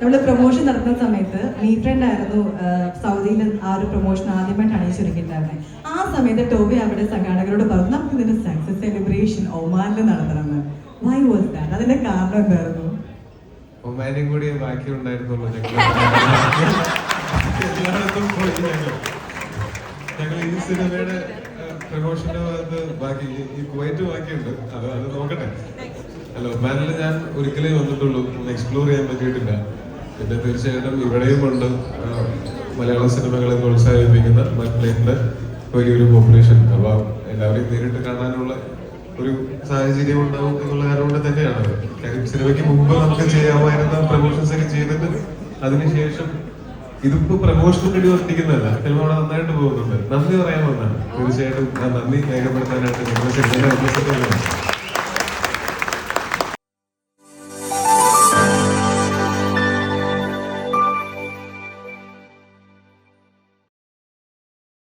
നമ്മൾ പ്രൊമോഷൻ നടത്തുന്ന സമയത്ത് മീ ഫ്രണ്ട് ആയിരുന്നു സൗദിയിൽ ആ ഒരു പ്രൊമോഷൻ ആദ്യമായിട്ട് അണിയിച്ചൊരുക്കിയിട്ടുണ്ടായിരുന്നത് ആ സമയത്ത് ടോബി അവിടെ സംഘാടകരോട് പറഞ്ഞു നമുക്ക് ഇതിന്റെ സക്സസ് സെലിബ്രേഷൻ ഒമാനിൽ നടത്തണമെന്ന് വൈ വാസ് ദാറ്റ് അതിന്റെ കാരണം എന്തായിരുന്നു? ഒമാനും കൂടി ബാക്കി ഉണ്ടായിരുന്നുള്ളൂ ഞങ്ങൾ ഈ ഭാഗത്ത് ബാക്കി ഈ- ഈ കുവൈറ്റ് ബാക്കിയുണ്ട്. അത് അത് നോക്കട്ടെ. അല്ല ഒമാനിൽ ഞാൻ ഒരിക്കലേ വന്നിട്ടുള്ളൂ. എക്സ്പ്ലോർ ചെയ്യാൻ പറ്റിയിട്ടില്ല. പിന്നെ തീർച്ചയായിട്ടും ഇവിടെയും ഉണ്ട് മലയാള സിനിമകളെ പ്രോത്സാഹിപ്പിക്കുന്ന മറ്റുള്ള വലിയൊരു പോപ്പുലേഷൻ അപ്പൊ എല്ലാവരെയും നേരിട്ട് കാണാനുള്ള ഒരു സാഹചര്യം ഉണ്ടാവും എന്നുള്ള കാരണം കൊണ്ട് തന്നെയാണ്. കാര്യം സിനിമയ്ക്ക് മുമ്പ് നമുക്ക് ചെയ്യാമായിരുന്ന പ്രമോഷൻസ് ഒക്കെ ചെയ്തിട്ട് അതിനുശേഷം ഇതിപ്പോ പ്രമോഷന് വേണ്ടി വർദ്ധിക്കുന്നതല്ല സിനിമ അവിടെ നന്നായിട്ട് പോകുന്നുണ്ട്. നന്ദി പറയാൻ വന്നാണ്. തീർച്ചയായിട്ടും ആ നന്ദി രേഖപ്പെടുത്താനായിട്ട് നമ്മുടെ സിനിമയുടെ